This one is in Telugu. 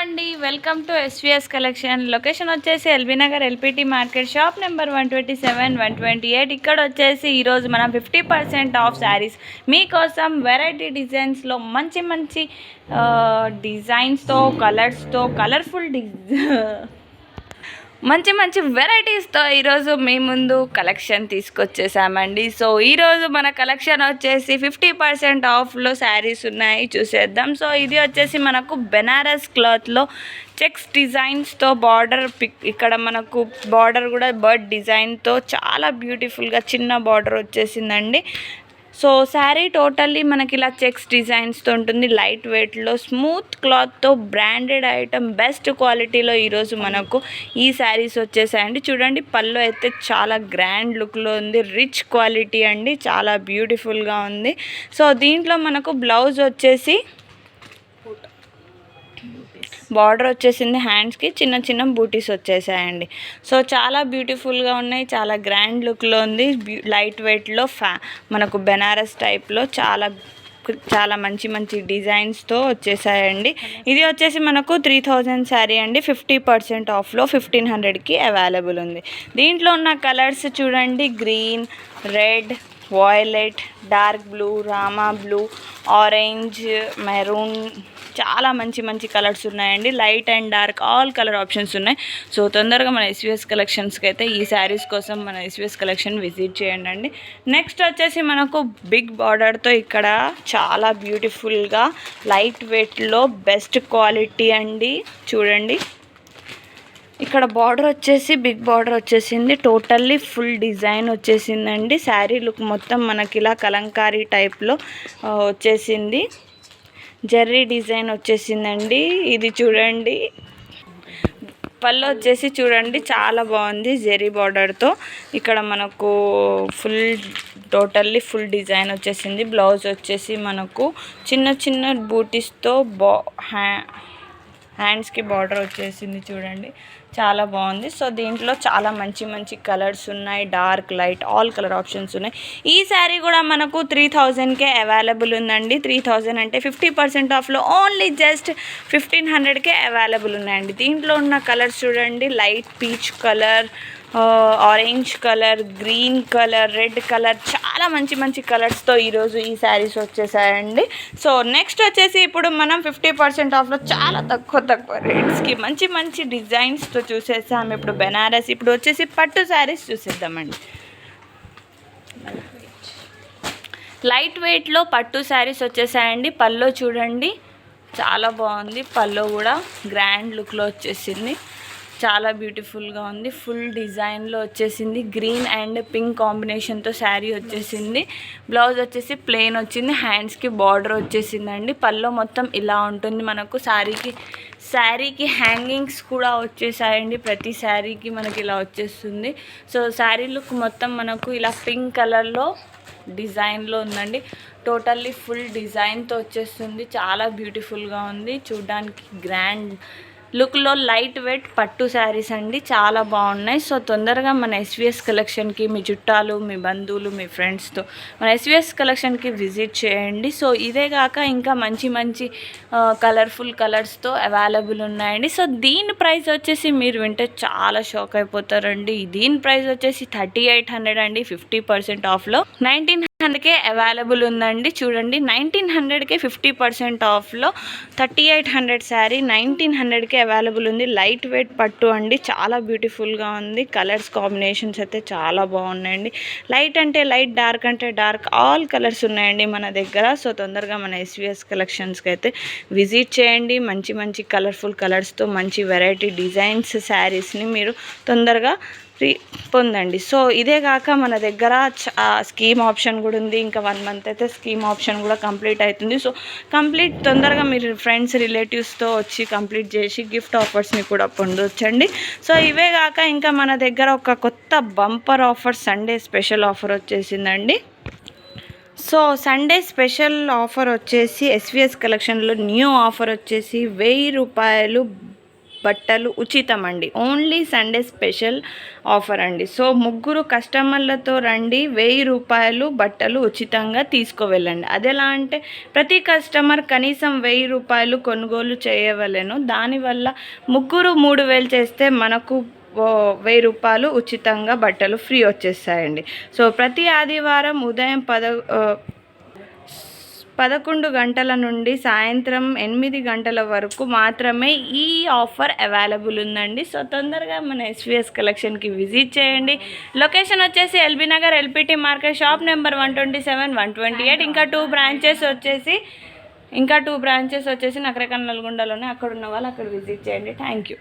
అండి. Welcome to SVS collection location వచ్చేసి LB Nagar LPT market shop number one twenty seven one twenty eight ఇక్కడ వచ్చేసి ఈరోజు మనం ఫిఫ్టీ పర్సెంట్ ఆఫ్ శారీస్ మీకోసం వెరైటీ డిజైన్స్లో మంచి మంచి డిజైన్స్తో కలర్స్తో కలర్ఫుల్ డిజ్ మంచి మంచి వెరైటీస్తో ఈరోజు మీ ముందు కలెక్షన్ తీసుకొచ్చేసామండి. సో ఈరోజు మన కలెక్షన్ వచ్చేసి ఫిఫ్టీ పర్సెంట్ ఆఫ్లో శారీస్ ఉన్నాయి చూసేద్దాం. సో ఇది వచ్చేసి మనకు బెనారస్ క్లాత్లో చెక్స్ డిజైన్స్తో బార్డర్ పిక్ ఇక్కడ మనకు బార్డర్ కూడా బర్డ్ డిజైన్తో చాలా బ్యూటిఫుల్గా చిన్న బార్డర్ వచ్చేసిందండి. సో శారీ టోటల్లీ మనకి ఇలా చెక్స్ డిజైన్స్తో ఉంటుంది. లైట్ వెయిట్లో స్మూత్ క్లాత్తో బ్రాండెడ్ ఐటమ్ బెస్ట్ క్వాలిటీలో ఈరోజు మనకు ఈ శారీస్ వచ్చేసాయండి. చూడండి పళ్ళు అయితే చాలా గ్రాండ్ లుక్లో ఉంది. రిచ్ క్వాలిటీ అండి. చాలా బ్యూటిఫుల్గా ఉంది. సో దీంట్లో మనకు బ్లౌజ్ వచ్చేసి బార్డర్ వచ్చేసింది హ్యాండ్స్కి చిన్న చిన్న బూటీస్ వచ్చేసాయండి. సో చాలా బ్యూటిఫుల్గా ఉన్నాయి చాలా గ్రాండ్ లుక్లో ఉంది. లైట్ వెయిట్లో ఫ్యా మనకు బెనారస్ టైప్లో చాలా చాలా మంచి మంచి డిజైన్స్తో వచ్చేసాయండి. ఇది వచ్చేసి మనకు త్రీ థౌజండ్ శారీ అండి ఫిఫ్టీ పర్సెంట్ ఆఫ్లో ఫిఫ్టీన్ హండ్రెడ్కి అవైలబుల్ ఉంది. దీంట్లో ఉన్న కలర్స్ చూడండి green red violet dark blue Rama blue orange maroon చాలా మంచి మంచి కలర్స్ ఉన్నాయండి. Light and dark all colour options ఉన్నాయి. సో తొందరగా మన ఎస్విఎస్ కలెక్షన్స్కి అయితే ఈ శారీస్ కోసం మన ఎస్విఎస్ కలెక్షన్ విజిట్ చేయండి అండి నెక్స్ట్ వచ్చేసి మనకు బిగ్ బార్డర్తో ఇక్కడ చాలా బ్యూటిఫుల్గా లైట్ వెయిట్లో బెస్ట్ క్వాలిటీ అండి. చూడండి. ఇక్కడ బార్డర్ వచ్చేసి బిగ్ బార్డర్ వచ్చేసింది. టోటల్లీ ఫుల్ డిజైన్ వచ్చేసిందండి. శారీ లుక్ మొత్తం మనకి ఇలా కలంకారీ టైప్లో వచ్చేసింది. జర్రీ డిజైన్ వచ్చేసిందండి. ఇది చూడండి. పళ్ళు వచ్చేసి చూడండి చాలా బాగుంది జెరీ బార్డర్తో ఇక్కడ మనకు ఫుల్ టోటల్లీ ఫుల్ డిజైన్ వచ్చేసింది. బ్లౌజ్ వచ్చేసి మనకు చిన్న చిన్న బూటీస్తో బా హ్యా హ్యాండ్స్కి బార్డర్ వచ్చేసింది చూడండి. చాలా బాగుంది. సో దీంట్లో చాలా మంచి మంచి కలర్స్ ఉన్నాయి. Dark light all colour options ఉన్నాయి. ఈ శారీ కూడా మనకు త్రీ థౌజండ్కే అవైలబుల్ ఉందండి. త్రీ థౌజండ్ అంటే ఫిఫ్టీ పర్సెంట్ ఆఫ్లో ఓన్లీ జస్ట్ ఫిఫ్టీన్ హండ్రెడ్కే అవైలబుల్ ఉన్నాయండి. దీంట్లో ఉన్న కలర్స్ చూడండి. Light peach colour orange colour green colour red colour చాలా మంచి మంచి కలర్స్తో ఈరోజు ఈ శారీస్ వచ్చేసాయండి. సో నెక్స్ట్ వచ్చేసి ఇప్పుడు మనం ఫిఫ్టీ పర్సెంట్ ఆఫ్లో చాలా తక్కువ తక్కువ రేట్స్కి మంచి మంచి డిజైన్స్తో చూసేసాము. ఇప్పుడు బెనారస్ ఇప్పుడు వచ్చేసి పట్టు శారీస్ చూసేద్దామండి. లైట్ వెయిట్లో పట్టు శారీస్ వచ్చేసాయండి. పల్లో చూడండి. చాలా బాగుంది. పల్లో కూడా గ్రాండ్ లుక్లో వచ్చేసింది. చాలా బ్యూటిఫుల్గా ఉంది. ఫుల్ డిజైన్లో వచ్చేసింది. గ్రీన్ అండ్ పింక్ కాంబినేషన్తో శారీ వచ్చేసింది. బ్లౌజ్ వచ్చేసి ప్లెయిన్ వచ్చింది. హ్యాండ్స్కి బార్డర్ వచ్చేసిందండి. పల్లో మొత్తం ఇలా ఉంటుంది మనకు. శారీకి శారీకి హ్యాంగింగ్స్ కూడా వచ్చేసాయండి. ప్రతి శారీకి మనకి ఇలా వచ్చేస్తుంది. సో శారీ లుక్ మొత్తం మనకు ఇలా పింక్ కలర్లో డిజైన్లో ఉందండి. టోటల్లీ ఫుల్ డిజైన్తో వచ్చేస్తుంది. చాలా బ్యూటిఫుల్గా ఉంది. చూడ్డానికి గ్రాండ్ లుక్లో లైట్ వెయిట్ పట్టు శారీస్ అండి. చాలా బాగున్నాయి. సో తొందరగా మన ఎస్విఎస్ కలెక్షన్కి మీ చుట్టాలు మీ బంధువులు మీ ఫ్రెండ్స్తో మన ఎస్విఎస్ కలెక్షన్కి విజిట్ చేయండి. సో ఇదే కాక ఇంకా మంచి మంచి కలర్ఫుల్ కలర్స్తో అవైలబుల్ ఉన్నాయండి. సో దీని ప్రైస్ వచ్చేసి మీరు వింటే చాలా షాక్ అయిపోతారండి. దీని ప్రైస్ వచ్చేసి థర్టీ ఎయిట్ హండ్రెడ్ అండి. ఫిఫ్టీ పర్సెంట్ ఆఫ్లో. నైన్టీన్ హండ్రెడ్కే అవైలబుల్ ఉందండి. చూడండి నైన్టీన్ హండ్రెడ్కే ఫిఫ్టీ పర్సెంట్ ఆఫ్లో thirty eight hundred sari nineteen హండ్రెడ్కే available ఉంది. లైట్ వెయిట్ పట్టు అండి. చాలా బ్యూటిఫుల్గా ఉంది. కలర్స్ కాంబినేషన్స్ అయితే చాలా బాగున్నాయండి. లైట్ అంటే లైట్ డార్క్ అంటే డార్క్ ఆల్ కలర్స్ ఉన్నాయండి మన దగ్గర. సో తొందరగా మన ఎస్విఎస్ కలెక్షన్స్కి అయితే విజిట్ చేయండి. మంచి మంచి కలర్ఫుల్ కలర్స్తో మంచి వెరైటీ డిజైన్స్ శారీస్ని మీరు తొందరగా ఫ్రీ పొందండి. సో ఇదే కాక మన దగ్గర స్కీమ్ ఆప్షన్ కూడా ఉంది. ఇంకా వన్ మంత్ అయితే స్కీమ్ ఆప్షన్ కూడా కంప్లీట్ అవుతుంది. సో కంప్లీట్ తొందరగా మీరు ఫ్రెండ్స్ రిలేటివ్స్తో వచ్చి కంప్లీట్ చేసి గిఫ్ట్ ఆఫర్స్ని కూడా పొందొచ్చండి. సో ఇవే కాక ఇంకా మన దగ్గర ఒక కొత్త bumper offer Sunday special offer వచ్చేసిందండి. సో సండే స్పెషల్ ఆఫర్ వచ్చేసి ఎస్విఎస్ కలెక్షన్లో న్యూ ఆఫర్ వచ్చేసి వెయ్యి రూపాయలు బట్టలు ఉచితం అండి ఓన్లీ సండే స్పెషల్ ఆఫర్ అండి. సో ముగ్గురు కస్టమర్లతో రండి వెయ్యి రూపాయలు బట్టలు ఉచితంగా తీసుకువెళ్ళండి. అదెలా అంటే ప్రతి కస్టమర్ కనీసం వెయ్యి రూపాయలు కొనుగోలు చేయవలెను. దానివల్ల ముగ్గురు మూడు వేలు చేస్తే మనకు వెయ్యి రూపాయలు ఉచితంగా బట్టలు ఫ్రీ వచ్చేస్తాయండి. సో ప్రతి ఆదివారం ఉదయం పద పదకొండు గంటల నుండి సాయంత్రం ఎనిమిది గంటల వరకు మాత్రమే ఈ ఆఫర్ అవైలబుల్ ఉందండి. సో తొందరగా మన ఎస్విఎస్ కలెక్షన్కి విజిట్ చేయండి. లొకేషన్ వచ్చేసి LB Nagar LPT market shop number one twenty seven one twenty eight. ఇంకా టూ బ్రాంచెస్ వచ్చేసి ఇంకా టూ బ్రాంచెస్ వచ్చేసి నకరకల్ నల్గొండలోనే అక్కడ ఉన్న వాళ్ళు అక్కడ విజిట్ చేయండి. Thank you.